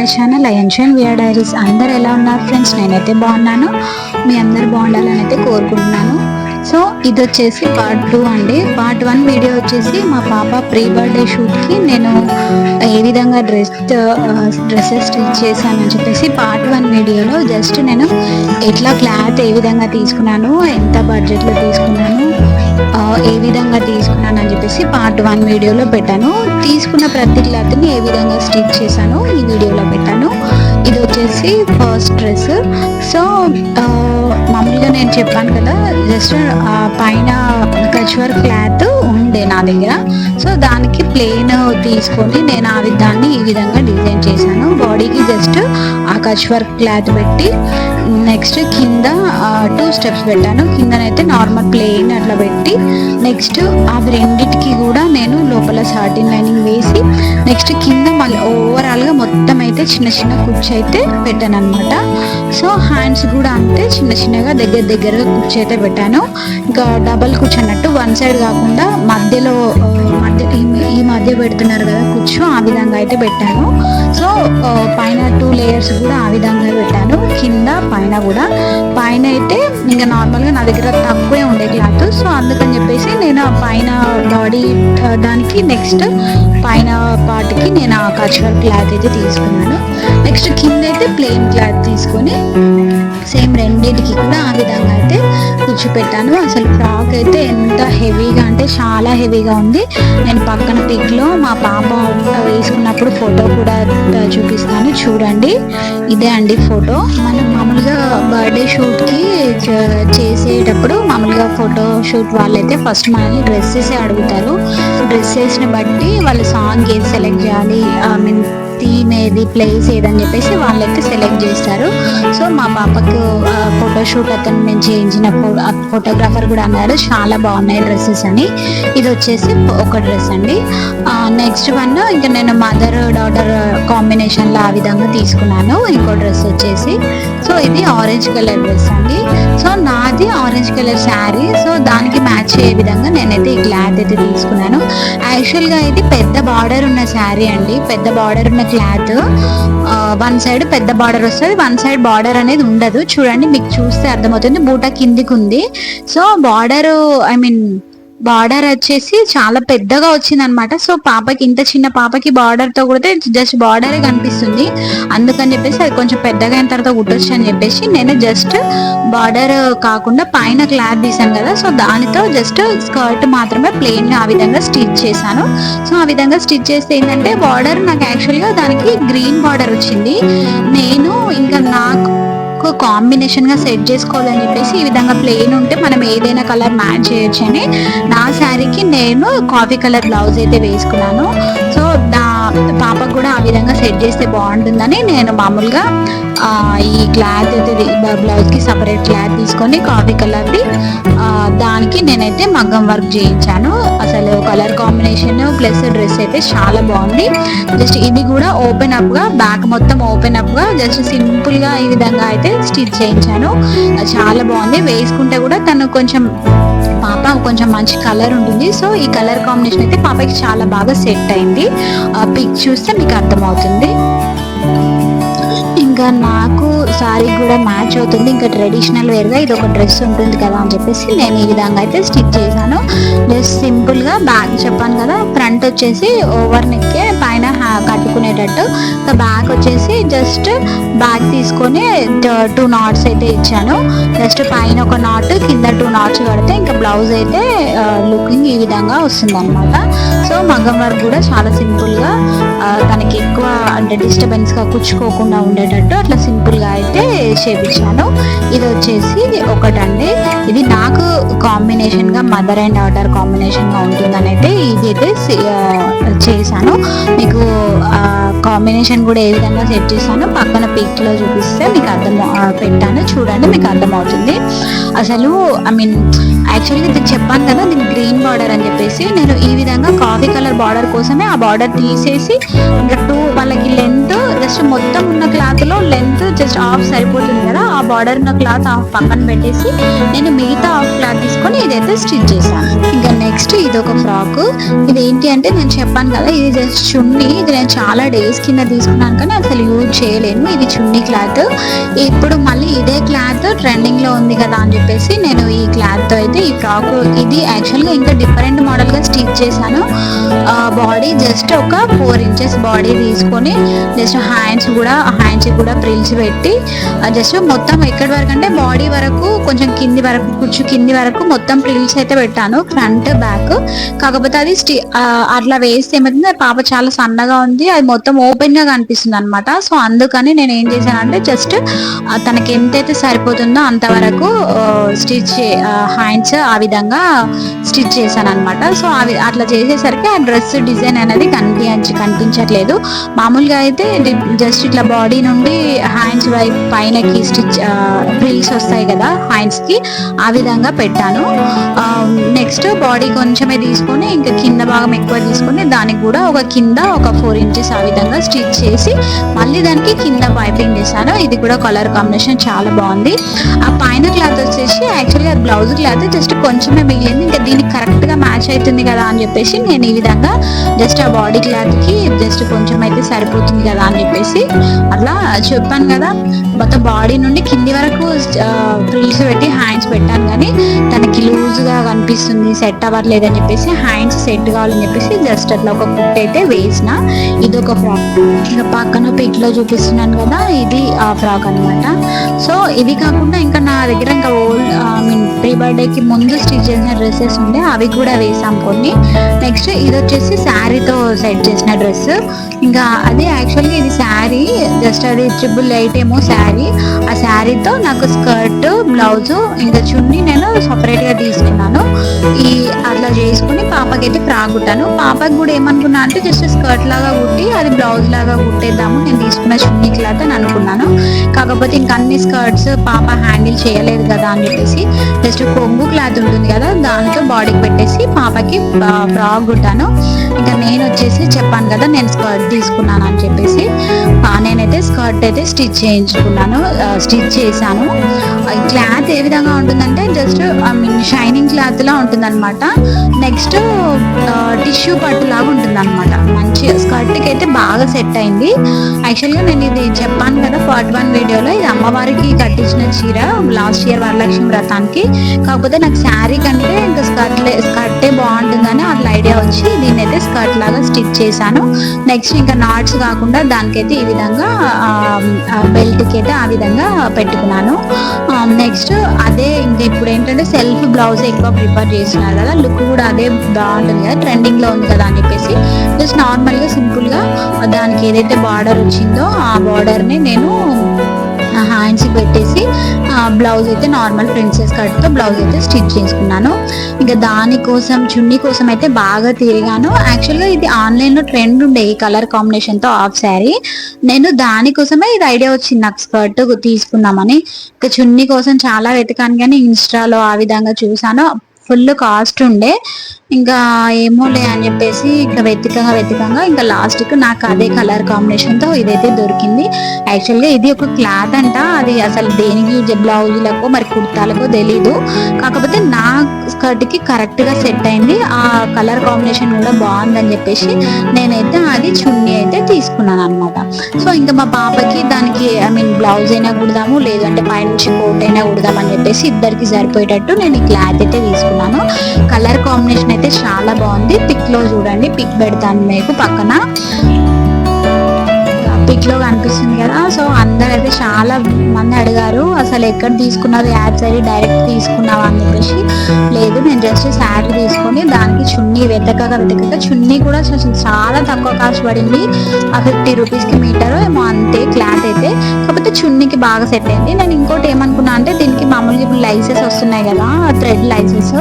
My channel అయన్షన్ wear diaries అందరు ఎలా ఉన్నారు ఫ్రెండ్స్? నేనైతే బాగున్నాను. మీ అందరు బాగుండాలని అయితే కోరుకుంటున్నాను. సో ఇది వచ్చేసి పార్ట్ టూ అండి. పార్ట్ వన్ వీడియో వచ్చేసి మా పాప ప్రీ బర్త్డే షూట్కి నేను ఏ విధంగా డ్రెస్ డ్రెస్సెస్ స్టిచ్ చేశానని చెప్పేసి పార్ట్ వన్ వీడియోలో జస్ట్ నేను ఎట్లా క్లాత్ ఏ విధంగా తీసుకున్నాను ఎంత బడ్జెట్లో తీసుకున్నాను ఏ విధంగా తీసుకున్నాను అని చెప్పేసి పార్ట్ వన్ వీడియోలో పెట్టాను. తీసుకున్న ప్రతి క్లాత్ని ఏ విధంగా స్టిచ్ చేశాను ఈ వీడియోలో పెట్టాను. ఇది వచ్చేసి ఫస్ట్ డ్రెస్ సో మామూలుగా నేను చెప్పాను కదా జస్ట్ పైన కచ్వర్ క్లాత్ ఉండే నా దగ్గర. సో దానికి ప్లేన్ తీసుకొని నేను ఆ విధాన్ని ఈ విధంగా డిజైన్ చేశాను. బాడీకి జస్ట్ ఆ కచ్వర్ క్లాత్ పెట్టి నెక్స్ట్ కింద టూ స్టెప్స్ పెట్టాను. కిందనైతే నార్మల్ ప్లేన్ అట్లా పెట్టి నెక్స్ట్ అవి రెండిటికి కూడా నేను లోపల సాటిన్ లైనింగ్ వేసి నెక్స్ట్ కింద మళ్ళీ ఓవరాల్గా మొత్తం అయితే చిన్న చిన్న కుర్చీ అయితే పెట్టాను అనమాట సో హ్యాండ్స్ కూడా అంతే చిన్న చిన్నగా దగ్గర దగ్గరగా కుర్చీ అయితే పెట్టాను. ఇంకా డబల్ కుర్చీ అన్నట్టు వన్ సైడ్ కాకుండా మధ్యలో మధ్య ఈ- ఈ మధ్య పెడుతున్నారు కదా కూర్చో ఆ విధంగా అయితే పెట్టాను. సో పైన టూ లేయర్స్ కూడా ఆ విధంగా పెట్టాను. కింద పైన కూడా. పైన అయితే ఇంకా నార్మల్గా నా దగ్గర తక్కువే ఉండే క్లాత్. సో అందుకని చెప్పేసి నేను ఆ పైన బాడీ దానికి నెక్స్ట్ పైన పార్ట్కి నేను ఆ కల్చరల్ క్లాత్ అయితే తీసుకున్నాను. నెక్స్ట్ కింద అయితే ప్లెయిన్ క్లాత్ తీసుకొని సేమ్ రెండింటికి కూడా ఆ విధంగా అయితే కూర్చోపెట్టాను. అసలు ఫ్రాక్ అయితే ఎంత హెవీగా అంటే చాలా హెవీగా ఉంది. నేను పక్కన పిక్లో మా పాప వేసుకున్నప్పుడు ఫోటో కూడా చూపిస్తాను. చూడండి. ఇదే అండి ఫోటో. మనం మామూలుగా బర్త్డే షూట్కి చేసేటప్పుడు మామూలుగా ఫోటో షూట్ వాళ్ళైతే ఫస్ట్ మనల్ని డ్రెస్సెస్ అడుగుతారు. డ్రెస్సెస్ని బట్టి వాళ్ళు సాంగ్ ఏది సెలెక్ట్ చేయాలి? ఐ మీన్ థీమ్ ఏది ప్లేస్ ఏదని చెప్పేసి వాళ్ళైతే సెలెక్ట్ చేస్తారు. సో మా పాపకు ఫోటోషూట్ అతను నేను చేయించిన ఫోటోగ్రాఫర్ కూడా అన్నారు చాలా బాగున్నాయి డ్రెస్సెస్ అని. ఇది వచ్చేసి ఒక డ్రెస్ అండి. నెక్స్ట్ వన్ ఇంకా నేను మదర్ డాటర్ కాంబినేషన్లో ఆ విధంగా తీసుకున్నాను. ఇంకో డ్రెస్ వచ్చేసి. సో ఇది ఆరెంజ్ కలర్ డ్రెస్ అండి. సో నాది ఆరెంజ్ కలర్ శారీ సో దానికి మ్యాచ్ అయ్యే విధంగా నేనైతే ఈ క్లాత్ అయితే తీసుకున్నాను. యాక్చువల్గా ఇది పెద్ద బార్డర్ ఉన్న శారీ అండి. పెద్ద బార్డర్ ఉన్న క్లాత్ వన్ సైడ్ పెద్ద బార్డర్ వస్తుంది వన్ సైడ్ బార్డర్ అనేది ఉండదు. చూడండి మీకు చూస్తే అర్థమవుతుంది. బూట కిందికి ఉంది so border I mean border వచ్చేసి చాలా పెద్దగా వచ్చింది అనమాట సో పాపకి ఇంత చిన్న పాపకి బార్డర్తో కుడితే జస్ట్ బార్డరే కనిపిస్తుంది. అందుకని చెప్పేసి అది కొంచెం పెద్దగా అయిన తర్వాత కుట్టొచ్చు అని చెప్పేసి నేను జస్ట్ బార్డర్ కాకుండా పైన క్లాత్ తీసాను కదా. సో దానితో జస్ట్ స్కర్ట్ మాత్రమే ప్లెయిన్ ఆ విధంగా స్టిచ్ చేశాను. సో ఆ విధంగా స్టిచ్ చేస్తే ఏంటంటే బార్డర్ నాకు యాక్చువల్గా దానికి గ్రీన్ బార్డర్ వచ్చింది. నేను ఇంకా నాకు కాంబినేషన్గా సెట్ చేసుకోవాలని చెప్పేసి ఈ విధంగా ప్లెయిన్ ఉంటే మనం ఏదైనా కలర్ మ్యాచ్ చేయొచ్చు అని నా శారీకి నేను కాఫీ కలర్ బ్లౌజ్ అయితే వేసుకున్నాను. సో దా పాపకు కూడా ఆ విధంగా సెట్ చేస్తే బాగుంటుందని నేను మామూలుగా ఈ క్లాత్ అయితే బ్లౌజ్కి సపరేట్ క్లాత్ తీసుకొని కాఫీ కలర్ది దానికి నేనైతే మగ్గం వర్క్ చేయించాను. అసలు కలర్ కాంబినేషన్ ప్లస్ డ్రెస్ అయితే చాలా బాగుంది. జస్ట్ ఇది కూడా ఓపెన్ అప్గా బ్యాక్ మొత్తం ఓపెన్ అప్గా జస్ట్ సింపుల్గా ఈ విధంగా అయితే స్టిచ్ చేయించాను. చాలా బాగుంది. వేసుకుంటే కూడా తను కొంచెం కొంచెం మంచి కలర్ ఉంటుంది. సో ఈ కలర్ కాంబినేషన్ అయితే పాపకి చాలా బాగా సెట్ అయింది. పిక్ చూస్తే మీకు అర్థమవుతుంది. ఇంకా నాకు సారీ కూడా మ్యాచ్ అవుతుంది. ఇంకా ట్రెడిషనల్ వేర్గా ఇది ఒక డ్రెస్ ఉంటుంది కదా అని చెప్పేసి నేను ఈ విధంగా అయితే స్టిచ్ చేశాను. జస్ట్ సింపుల్గా బ్యాక్ చెప్పాను కదా ఫ్రంట్ వచ్చేసి ఓవర్ నెక్కే పైన కట్టుకునేటట్టు. ఇంకా బ్యాక్ వచ్చేసి జస్ట్ బ్యాక్ తీసుకొని టూ నాట్స్ అయితే ఇచ్చాను. జస్ట్ పైన ఒక నాట్ కింద టూ నాట్స్ కడితే ఇంకా బ్లౌజ్ అయితే లుకింగ్ ఈ విధంగా వస్తుంది అనమాట సో మగ్గం వర్క్ కూడా చాలా సింపుల్గా తనకి ఎక్కువ అంటే డిస్టర్బెన్స్గా కుచ్చుకోకుండా ఉండేటట్టు అట్లా సింపుల్గా అయితే చేపించాను ఇది వచ్చేసి ఒకటండి. ఇది నాకు కాంబినేషన్గా మదర్ అండ్ డాటర్ కాంబినేషన్గా ఉంటుందని అయితే ఇది అయితే చేశాను. మీకు కాంబినేషన్ కూడా ఏ విధంగా సెట్ చేశాను పక్కన పిక్లో చూపిస్తే మీకు అర్థం పెట్టాను. చూడండి మీకు అర్థమవుతుంది. అసలు ఐ మీన్ యాక్చువల్గా ఇది చెప్పాను కదా దీని గ్రీన్ బార్డర్ అని చెప్పేసి నేను ఈ విధంగా కాఫీ కలర్ బార్డర్ కోసమే ఆ బార్డర్ తీసేసి ఇంకా టూ వాళ్ళకి లెంత్ జస్ట్ మొత్తం ఉన్న క్లాత్ లో లెంత్ జస్ట్ హాఫ్ సరిపోతుంది కదా ఆ బార్డర్ ఉన్న క్లాత్ హాఫ్ పక్కన పెట్టేసి నేను మిగతా హాఫ్ క్లాత్ తీసుకొని ఇదైతే స్టిచ్ చేశాను. ఇంకా నెక్స్ట్ ఇది ఒక ఫ్రాక్ ఇది ఏంటి అంటే నేను చెప్పాను కదా ఇది జస్ట్ చున్నీ. ఇది నేను చాలా డేస్ కింద తీసుకున్నాను కానీ అసలు యూజ్ చేయలేను. ఇది చున్నీ క్లాత్ ఇప్పుడు మళ్ళీ ఇదే క్లాత్ ట్రెండింగ్లో ఉంది కదా అని చెప్పేసి నేను ఈ క్లాత్తో అయితే ఈ ఫ్రాక్ ఇది యాక్చువల్గా ఇంకా డిఫరెంట్ మోడల్గా స్టిచ్ చేశాను. బాడీ జస్ట్ ఒక ఫోర్ ఇంచెస్ బాడీ తీసుకొని జస్ట్ హ్యాండ్స్ కూడా హ్యాండ్స్ కూడా ప్రిల్స్ పెట్టి జస్ట్ మొత్తం ఎక్కడి వరకు అంటే బాడీ వరకు కొంచెం కింది వరకు కుచ్చు కింది వరకు మొత్తం ప్రిల్స్ అయితే పెట్టాను ఫ్రంట్ బ్యాక్. కాకపోతే అది స్టి అట్లా వేస్తే ఏమవుతుంది? పాప చాలా సన్నగా ఉంది అది మొత్తం ఓపెన్గా కనిపిస్తుంది అనమాట సో అందుకని నేను ఏం చేశానంటే జస్ట్ తనకి ఎంతైతే సరిపోతుందో అంతవరకు స్టిచ్ హ్యాండ్స్ ఆ విధంగా స్టిచ్ చేశాను అనమాట సో అవి అట్లా చేసేసరికి ఆ డ్రెస్ డిజైన్ అనేది కనిపించ కనిపించట్లేదు. మామూలుగా అయితే జస్ట్ ఇట్లా బాడీ నుండి హ్యాండ్స్ వైపు పైనకి స్టిచ్ ఫ్రిల్స్ వస్తాయి కదా హ్యాండ్స్కి ఆ విధంగా పెట్టాను. నెక్స్ట్ బాడీ కొంచెమే తీసుకొని ఇంకా కింద భాగం ఎక్కువ తీసుకొని దానికి కూడా ఒక కింద ఒక ఫోర్ ఇంచెస్ ఆ విధంగా స్టిచ్ చేసి మళ్ళీ దానికి కింద పైపింగ్ చేశాను. ఇది కూడా కలర్ కాంబినేషన్ చాలా బాగుంది. ఆ పైన క్లాత్ వచ్చేసి యాక్చువల్గా బ్లౌజ్ క్లాత్ జస్ట్ కొంచెమే మిగిలింది. ఇంకా దీనికి కరెక్ట్గా మ్యాచ్ అవుతుంది కదా అని చెప్పేసి నేను ఈ విధంగా జస్ట్ ఆ బాడీ క్లాత్కి జస్ట్ కొంచెం అయితే సరిపోతుంది కదా అని చెప్పేసి అట్లా చెప్పాను కదా. మొత్తం బాడీ నుండి కింది వరకు ఫ్రిల్స్ పెట్టి హ్యాండ్స్ పెట్టాను కానీ తనకి లూజ్గా కనిపిస్తుంది సెట్ అవ్వట్లేదని చెప్పేసి హ్యాండ్స్ సెట్ కావాలని చెప్పేసి జస్ట్ అట్లా ఒక కుట్ అయితే వేసిన. ఇది ఒక ఫ్రాక్. ఇంకా పక్కన పెట్లో చూపిస్తున్నాను కదా ఇది ఆ ఫ్రాక్ అన్నమాట. సో ఇది కాకుండా ఇంకా నా దగ్గర ఇంకా ఓల్డ్ ఐ మీన్ ప్రీ బర్త్డేకి ముందు స్టిచ్ చేసిన డ్రెస్సెస్ ఉండే అవి కూడా వేసాం కొన్ని. నెక్స్ట్ ఇది వచ్చేసి శారీతో సెట్ చేసిన డ్రెస్ ఇంకా అది యాక్చువల్గా ఇది శారీ జస్ట్ అది ట్రిపుల్ ఎయిట్ ఏమో శారీ. ఆ శారీతో నాకు స్కర్ట్ బ్లౌజ్ ఇంకా చున్నీ నేను సపరేట్గా తీసుకున్నాను. ఈ అట్లా చేసుకుని పాపకి అయితే ఫ్రాక్ కుట్టాను పాపకి కూడా ఏమనుకున్నా అంటే జస్ట్ స్కర్ట్ లాగా కుట్టి అది బ్లౌజ్ లాగా కుట్టేద్దాము. నేను తీసుకున్న చున్నీ క్లాత్ అని అనుకున్నాను. కాకపోతే ఇంకా అన్ని స్కర్ట్స్ పాప హ్యాండిల్ చేయలేదు కదా అని చెప్పేసి. జస్ట్ కొంగు క్లాత్ ఉంటుంది కదా దాంతో బాడీకి పెట్టేసి పాపకి ఫ్రాక్ కుట్టాను. ఇంకా నేను వచ్చేసి చెప్పాను కదా నేను స్కర్ట్ తీసుకున్నాను అని చెప్పేసి. నేనైతే స్కర్ట్ అయితే స్టిచ్ చేయించుకున్నాను స్టిచ్ చేశాను. ఈ క్లాత్ ఏ విధంగా ఉంటుందంటే just I mean shining cloth లా ఉంటుంది అనమాట నెక్స్ట్ టిష్యూ పట్టు లాగా స్కర్ట్కి అయితే బాగా సెట్ అయింది. యాక్చువల్గా నేను ఇది చెప్పాను కదా పార్ట్ వన్ వీడియోలో ఇది అమ్మవారికి కట్టించిన చీర లాస్ట్ ఇయర్ వరలక్ష్మి వ్రతానికి. కాకపోతే నాకు శారీ కంటే ఇంకా స్కర్ట్ స్కర్టే బాగుంటుందని అట్లా ఐడియా వచ్చి దీన్ని అయితే స్కర్ట్ లాగా స్టిచ్ చేశాను. నెక్స్ట్ ఇంకా నాట్స్ కాకుండా దానికైతే ఈ విధంగా బెల్ట్కి అయితే ఆ విధంగా పెట్టుకున్నాను. నెక్స్ట్ అదే ఇంకా ఇప్పుడు ఏంటంటే సెల్ఫ్ బ్లౌజ్ ఎక్కువ ప్రిపేర్ చేస్తున్నారు కదా లుక్ కూడా అదే బాగుంటుంది కదా ట్రెండింగ్లో ఉంది కదా అని చెప్పేసి. జస్ట్ నార్మల్ గా సింపుల్గా దానికి ఏదైతే బార్డర్ వచ్చిందో ఆ బార్డర్ని నేను హ్యాండ్స్ పెట్టేసి బ్లౌజ్ అయితే నార్మల్ ప్రిన్సెస్ కట్తో బ్లౌజ్ అయితే స్టిచ్ చేసుకున్నాను. ఇంకా దానికోసం చున్నీ కోసం అయితే బాగా తిరిగాను. యాక్చువల్గా ఇది ఆన్లైన్లో ట్రెండ్ ఉండే ఈ కలర్ కాంబినేషన్తో ఆఫ్ శారీ. నేను దానికోసమే ఇది ఐడియా వచ్చింది నాకు స్కర్ట్ తీసుకుందామని. ఇంకా చున్నీ కోసం చాలా వెతకాను కానీ ఇన్స్టాలో ఆ విధంగా చూసాను ఫుల్ కాస్ట్ ఉండే. ఇంకా ఏమోలే అని చెప్పేసి ఇంకా వెతికంగా వెతికంగా ఇంకా లాస్ట్కి నాకు అదే కలర్ కాంబినేషన్తో ఇదైతే దొరికింది. యాక్చువల్గా ఇది ఒక క్లాత్ అంట. అది అసలు దేనికి బ్లౌజులకు మరి కుర్తాలకో తెలీదు. కాకపోతే నా స్కర్ట్కి కరెక్ట్గా సెట్ అయింది. ఆ కలర్ కాంబినేషన్ కూడా బాగుందని చెప్పేసి నేనైతే అది చున్నీ అయితే తీసుకున్నాను అనమాట సో ఇంకా మా పాపకి దానికి ఐ మీన్ బ్లౌజ్ అయినా కుడదాము లేదంటే పైనుంచి కోట్ అయినా కుడదాం అని చెప్పేసి ఇద్దరికి సరిపోయేటట్టు నేను ఈ క్లాత్ అయితే తీసుకున్నాను. కలర్ కాంబినేషన్ అయితే చాలా బాగుంది. పిక్లో చూడండి పిక్ పెడతాను మీకు పక్కన. లో కనిపిస్తుంది కదా. సో అందరు అయితే చాలా మంది అడిగారు అసలు ఎక్కడ తీసుకున్నారు యాడ్ సైడ్ డైరెక్ట్ తీసుకున్నావా? అని చెప్పేసి. లేదు నేను జస్ట్ శారీ తీసుకొని దానికి చున్నీ వెతకగా వెతకగా చున్నీ కూడా చాలా తక్కువ కాస్ట్ పడింది. ఆ ఫిఫ్టీ రూపీస్కి మీటర్ ఏమో అంతే క్లాత్ అయితే. కాకపోతే చున్నీకి బాగా సెట్ అయింది. నేను ఇంకోటి ఏమనుకున్నా అంటే దీనికి మామూలుగా ఇప్పుడు లైసెస్ వస్తున్నాయి కదా థ్రెడ్ లైసెస్.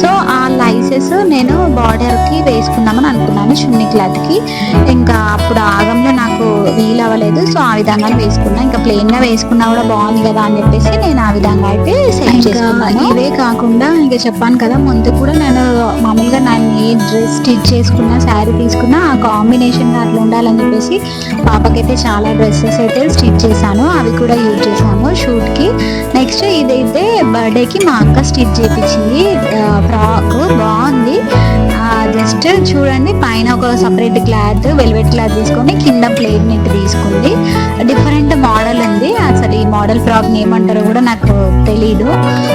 సో ఆ లైసెస్ నేను బార్డర్కి వేసుకుందామని అనుకున్నాను చున్నీ క్లాత్కి. ఇంకా అప్పుడు ఆగంలో నాకు ఫీల్ అవ్వలేదు సో ఆ విధంగా వేసుకున్నా. ఇంకా ప్లెయిన్గా వేసుకున్నా కూడా బాగుంది కదా అని చెప్పేసి నేను ఆ విధంగా అయితే సెలెక్ట్ చేసుకున్నాను. ఇవే కాకుండా ఇంకా చెప్పాను కదా ముందు కూడా నేను మామూలుగా నేను ఏ డ్రెస్ స్టిచ్ చేసుకున్నా శారీ తీసుకున్నా ఆ కాంబినేషన్ అట్లా ఉండాలని చెప్పేసి పాపకైతే చాలా డ్రెస్సెస్ అయితే స్టిచ్ చేశాను. అవి కూడా యూజ్ చేశాను షూట్కి నెక్స్ట్ ఇదైతే బర్త్డేకి మా అక్క స్టిచ్ చేయించింది ఫ్రాక్. బాగుంది. జస్ట్ చూడండి పైన ఒక సపరేట్ క్లాత్ వెల్వెట్ క్లాత్ తీసుకొని కింద ప్లేట్ నెట్ తీసుకుంది. డిఫరెంట్ మోడల్ ఉంది. అసలు ఈ మోడల్ ఫ్రాక్ ఏమంటారో కూడా నాకు తెలీదు.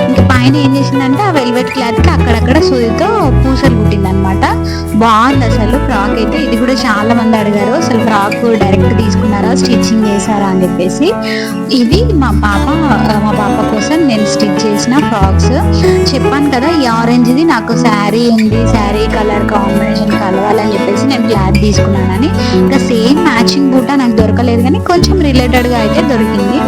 ఇంకా పైన ఏం చేసిందంటే ఆ వెల్వెట్ క్లాత్కి అక్కడక్కడ సూదితో పూసలు కుట్టింది అనమాట బాగుంది అసలు ఫ్రాక్ అయితే. ఇది కూడా చాలా మంది అడిగారు అసలు ఫ్రాక్ డైరెక్ట్ తీసుకున్నారా స్టిచ్చింగ్ చేశారా? అని చెప్పేసి. ఇది మా పాప మా పాప కోసం నేను స్టిచ్ చేసిన ఫ్రాక్స్ చెప్పాను కదా ఈ ఆరెంజ్ది నాకు శారీ ఉంది శారీ కలర్ కాంబినేషన్ కలవాలని చెప్పేసి నేను క్లాత్ తీసుకున్నానని. ఇంకా సేమ్ మ్యాచింగ్ బూట నాకు దొరకలేదు కానీ కొంచెం రిలేటెడ్గా అయితే దొరికింది.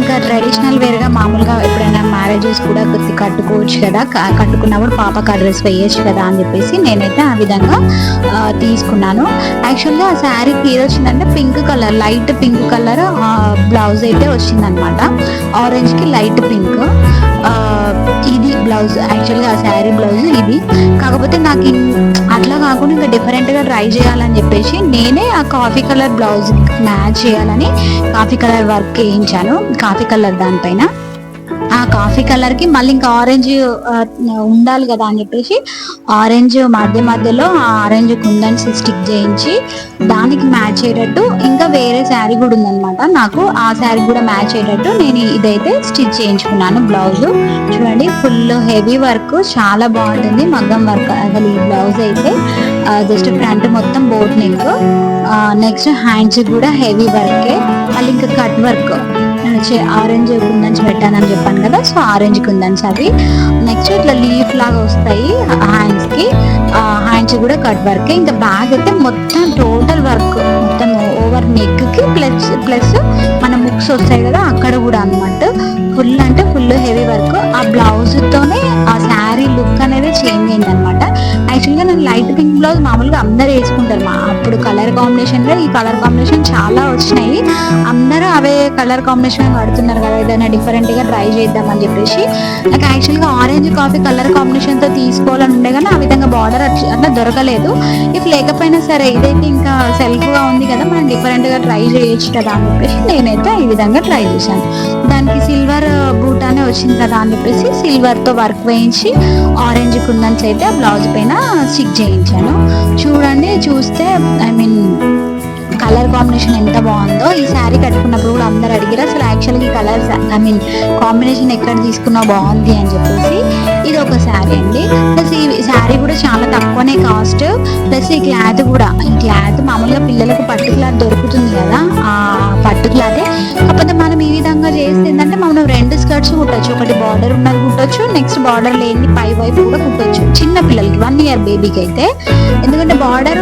ఇంకా ట్రెడిషనల్ వేర్గా మామూలుగా ఎప్పుడైనా మ్యారేజెస్ కూడా కొద్ది కట్టుకోవచ్చు కదా. కట్టుకున్నప్పుడు పాపకు ఆ డ్రెస్ వేయచ్చు కదా అని చెప్పేసి నేనైతే ఆ విధంగా తీసుకున్నాను. యాక్చువల్గా ఆ శారీకి ఏది వచ్చిందంటే pink colour light pink colour blouse అయితే వచ్చిందనమాట. ఆరెంజ్కి లైట్ పింక్ ఇది బ్లౌజ్ యాక్చువల్గా ఆ శారీ బ్లౌజ్ ఇది. కాకపోతే నాకు అట్లా కాకుండా ఇంకా డిఫరెంట్గా ట్రై చేయాలని చెప్పేసి నేనే ఆ కాఫీ కలర్ బ్లౌజ్ మ్యాచ్ చేయాలని కాఫీ కలర్ వర్క్ వేయించాను కాఫీ కలర్ దానిపైన. కాఫీ కలర్కి మళ్ళీ ఇంకా ఆరెంజ్ ఉండాలి కదా అని చెప్పేసి ఆరెంజ్ మధ్య మధ్యలో ఆ ఆరెంజ్ కుందన్స్ స్టిక్ చేయించి దానికి మ్యాచ్ అయ్యేటట్టు ఇంకా వేరే శారీ కూడా ఉందనమాట నాకు ఆ శారీ కూడా మ్యాచ్ అయ్యేటట్టు నేను ఇదైతే స్టిచ్ చేయించుకున్నాను బ్లౌజ్. చూడండి ఫుల్ హెవీ వర్క్ చాలా బాగుంటుంది మగ్గం వర్క్ అసలు ఈ బ్లౌజ్ అయితే. జస్ట్ ఫ్రంట్ మొత్తం బోట్ నెక్ నెక్స్ట్ హ్యాండ్స్ కూడా హెవీ వర్కే. మళ్ళీ ఇంకా కట్ వర్క్ ఆరెంజ్ కుందన్స్ పెట్టానని చెప్పాను కదా సో ఆరెంజ్ కుందన్స్ అవి. నెక్స్ట్ ఇట్లా లీఫ్ లాగా వస్తాయి హ్యాండ్స్కి. హ్యాండ్స్ కూడా కట్ వర్క్. ఇంకా బ్యాగ్ అయితే మొత్తం టోటల్ వర్క్. మొత్తం ఓవర్ నెక్కి ప్లస్ ప్లస్ మన ముక్స్ వస్తాయి కదా అక్కడ కూడా అనమాట ఫుల్ అంటే ఫుల్ హెవీ వర్క్ ఆ బ్లౌజ్ తోనే ఆ శారీ లుక్ అనేది చేంజ్ అయింది యాక్చువల్గా నేను లైట్ పింక్ బ్లౌజ్ మామూలుగా అందరూ వేసుకుంటారు. మా అప్పుడు కలర్ కాంబినేషన్లో ఈ కలర్ కాంబినేషన్ చాలా వచ్చినాయి. అందరూ అవే కలర్ కాంబినేషన్ వాడుతున్నారు కదా ఏదైనా డిఫరెంట్గా ట్రై చేద్దామని చెప్పేసి. నాకు యాక్చువల్గా ఆరెంజ్ కాఫీ కలర్ కాంబినేషన్తో తీసుకోవాలని ఉండే కానీ ఆ విధంగా బార్డర్ అట్లా దొరకలేదు. ఇఫ్ లేకపోయినా సరే ఇదైతే ఇంకా సెల్ఫ్గా ఉంది కదా మనం డిఫరెంట్గా ట్రై చేయొచ్చు కదా అని చెప్పేసి నేనైతే ఈ విధంగా ట్రై చేశాను. దానికి సిల్వర్ బూటానే వచ్చింది కదా అని చెప్పేసి సిల్వర్తో వర్క్ వేయించి ఆరెంజ్ కుందన్స్ అయితే బ్లౌజ్ పైన స్టిక్ చేయించాను. చూడండి చూస్తే ఐ మీన్ కలర్ కాంబినేషన్ ఎంత బాగుందో. ఈ శారీ కట్టుకున్నప్పుడు కూడా అందరు అడిగారు అసలు యాక్చువల్గా ఈ కలర్ ఐ మీన్ కాంబినేషన్ ఎక్కడ తీసుకున్నా బాగుంది? అని చెప్పేసి ఇది ఒక శారీ అండి. ప్లస్ ఈ శారీ కూడా చాలా తక్కువనే కాస్ట్ ప్లస్ ఈ క్లాత్ కూడా ఈ క్లాత్ మామూలుగా పిల్లలకు పట్టు క్లాత్ దొరుకుతుంది కదా ఆ పట్టు క్లాతే కాకపోతే మనం ఈ విధంగా చేస్తే ఏంటంటే మనం రెండు స్కర్ట్స్ కుట్టచ్చు. ఒకటి బార్డర్ ఉన్న కుట్టచ్చు నెక్స్ట్ బార్డర్ లేని పై వైపు కూడా కుట్టచ్చు. చిన్న పిల్లలకి వన్ ఇయర్ బేబీకి అయితే. ఎందుకంటే బార్డర్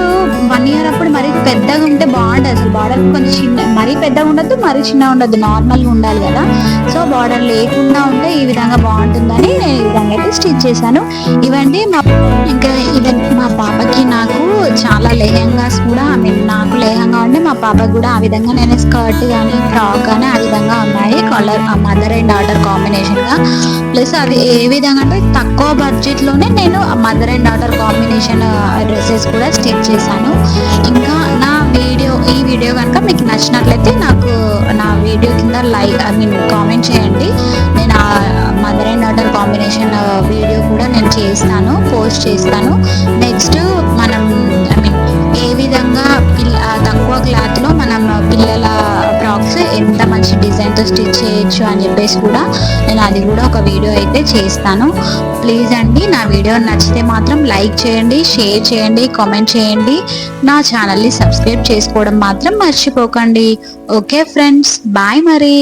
వన్ ఇయర్ అప్పుడు మరీ పెద్దగా ఉంటే బాగుంటుంది అసలు బార్డర్ కొంచెం చిన్న మరీ పెద్దగా ఉండదు మరీ చిన్న ఉండదు నార్మల్గా ఉండాలి కదా. సో బార్డర్ లేకుండా ఉంటే ఈ విధంగా బాగుంటుందని నేను ఈ విధంగా అయితే స్టిచ్ చేశాను. ఇవండి మా ఇంకా ఇవన్నీ మా పాపకి నాకు చాలా లెహెంగాస్ కూడా ఐ మీన్ నాకు లెహంగా మా పాప కూడా ఆ విధంగా నేను స్కర్ట్ కానీ ఫ్రాక్ కానీ ఆ విధంగా ఉన్నాయి. కలర్ మదర్ అండ్ డాటర్ కాంబినేషన్గా. ప్లస్ అది ఏ విధంగా అంటే తక్కువ బడ్జెట్లోనే నేను mother and daughter combination dresses కూడా స్టిచ్ చేశాను. ఇంకా నా వీడియో ఈ వీడియో కనుక మీకు నచ్చినట్లయితే నాకు నా వీడియో కింద లైక్ ఐ మీన్ కామెంట్ చేయండి. నేను ఆ mother and daughter combination video కూడా నేను చేస్తాను పోస్ట్ చేస్తాను. నెక్స్ట్ మనం మంచి స్టిచ్ చేయొచ్చు అని చెప్పేసి కూడా నేను అది కూడా ఒక వీడియో అయితే చేస్తాను. ప్లీజ్ అండి నా వీడియో నచ్చితే మాత్రం లైక్ చేయండి షేర్ చేయండి కామెంట్ చేయండి. నా ఛానల్ని సబ్స్క్రైబ్ చేసుకోవడం మాత్రం మర్చిపోకండి. ఓకే ఫ్రెండ్స్ బాయ్ మరి.